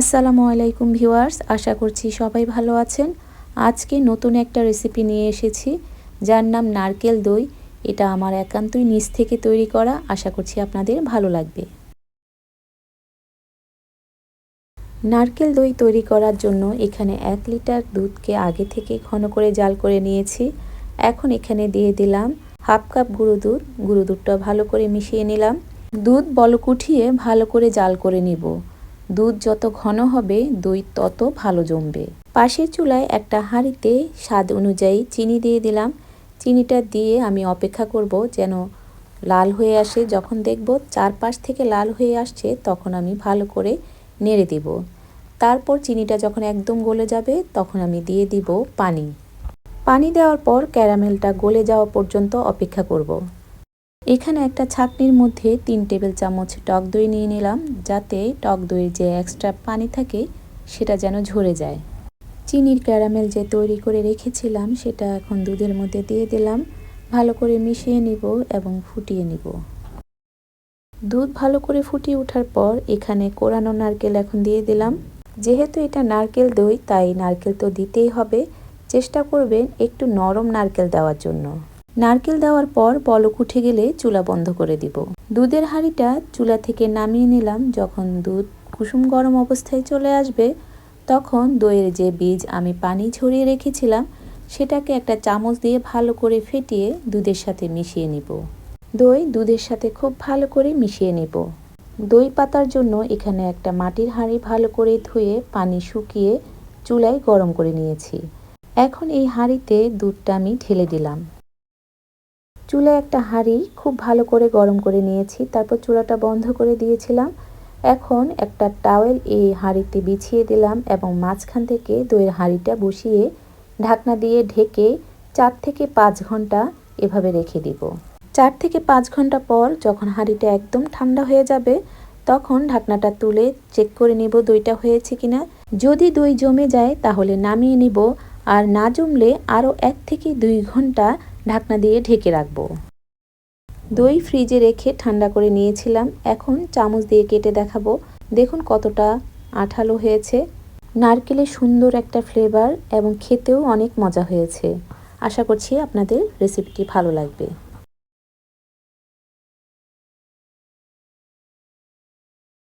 আসসালামু আলাইকুম ভিউয়ার্স, আশা করছি সবাই ভালো আছেন। আজকে নতুন একটা রেসিপি নিয়ে এসেছি, যার নাম নারকেল দই। এটা আমার একান্তই নিজ থেকে তৈরি করা, আশা করছি আপনাদের ভালো লাগবে। নারকেল দই তৈরি করার জন্য এখানে এক লিটার দুধকে আগে থেকে ঘন করে জাল করে নিয়েছি। এখন এখানে দিয়ে দিলাম হাফ কাপ গুঁড়ো দুধ। গুঁড়ো দুধটা ভালো করে মিশিয়ে নিলাম। দুধ বলক উঠিয়ে ভালো করে জাল করে নিব। দুধ যত ঘন হবে, দই তত ভালো জমবে। পাশের চুলায় একটা হাঁড়িতে স্বাদ অনুযায়ী চিনি দিয়ে দিলাম। চিনিটা দিয়ে আমি অপেক্ষা করব যেন লাল হয়ে আসে। যখন দেখব চারপাশ থেকে লাল হয়ে আসছে, তখন আমি ভালো করে নেড়ে দিব। তারপর চিনিটা যখন একদম গলে যাবে, তখন আমি দিয়ে দিব পানি। পানি দেওয়ার পর ক্যারামেলটা গলে যাওয়া পর্যন্ত অপেক্ষা করব। এখানে একটা ছাকনির মধ্যে তিন টেবিল চামচ টক দই নিয়ে নিলাম, যাতে টক দইয়ের যে এক্সট্রা পানি থাকে সেটা যেন ঝরে যায়। চিনির ক্যারামেল যে তৈরি করে রেখেছিলাম, সেটা এখন দুধের মধ্যে দিয়ে দিলাম। ভালো করে মিশিয়ে নিব এবং ফুটিয়ে নিব। দুধ ভালো করে ফুটিয়ে ওঠার পর এখানে কোরানো নারকেল এখন দিয়ে দিলাম। যেহেতু এটা নারকেল দই, তাই নারকেল তো দিতেই হবে। চেষ্টা করবেন একটু নরম নারকেল দেওয়ার জন্য। নারকেল দেওয়ার পর পলক উঠে গেলে চুলা বন্ধ করে দিব। দুধের হাঁড়িটা চুলা থেকে নামিয়ে নিলাম। যখন দুধ কুসুম গরম অবস্থায় চলে আসবে, তখন দইয়ের যে বীজ আমি পানি ছড়িয়ে রেখেছিলাম, সেটাকে একটা চামচ দিয়ে ভালো করে ফেটিয়ে দুধের সাথে মিশিয়ে নিব। দই দুধের সাথে খুব ভালো করে মিশিয়ে নেব। দই পাতার জন্য এখানে একটা মাটির হাঁড়ি ভালো করে ধুয়ে পানি শুকিয়ে চুলায় গরম করে নিয়েছি। এখন এই হাঁড়িতে দুধটা আমি ঢেলে দিলাম। চুলায় একটা হাঁড়ি খুব ভালো করে গরম করে নিয়েছি, তারপর চুলাটা বন্ধ করে দিয়েছিলাম। এখন একটা টাওয়েল এই হাঁড়িতে বিছিয়ে দিলাম এবং মাঝখান থেকে দইয়ের হাঁড়িটা বসিয়ে ঢাকনা দিয়ে ঢেকে চার থেকে পাঁচ ঘণ্টা এভাবে রেখে দিব। চার থেকে পাঁচ ঘণ্টা পর যখন হাঁড়িটা একদম ঠান্ডা হয়ে যাবে, তখন ঢাকনাটা তুলে চেক করে নিব দইটা হয়েছে কিনা। যদি দই জমে যায় তাহলে নামিয়ে নিব, আর না জমলে আরও এক থেকে দুই ঘণ্টা ঢাকনা দিয়ে ঢেকে রাখব। দই ফ্রিজে রেখে ঠান্ডা করে নিয়েছিলাম। এখন চামচ দিয়ে কেটে দেখাবো। দেখুন কতটা আঠালো হয়েছে। নারকেলের সুন্দর একটা ফ্লেভার এবং খেতেও অনেক মজা হয়েছে। আশা করছি আপনাদের রেসিপিটি ভালো লাগবে।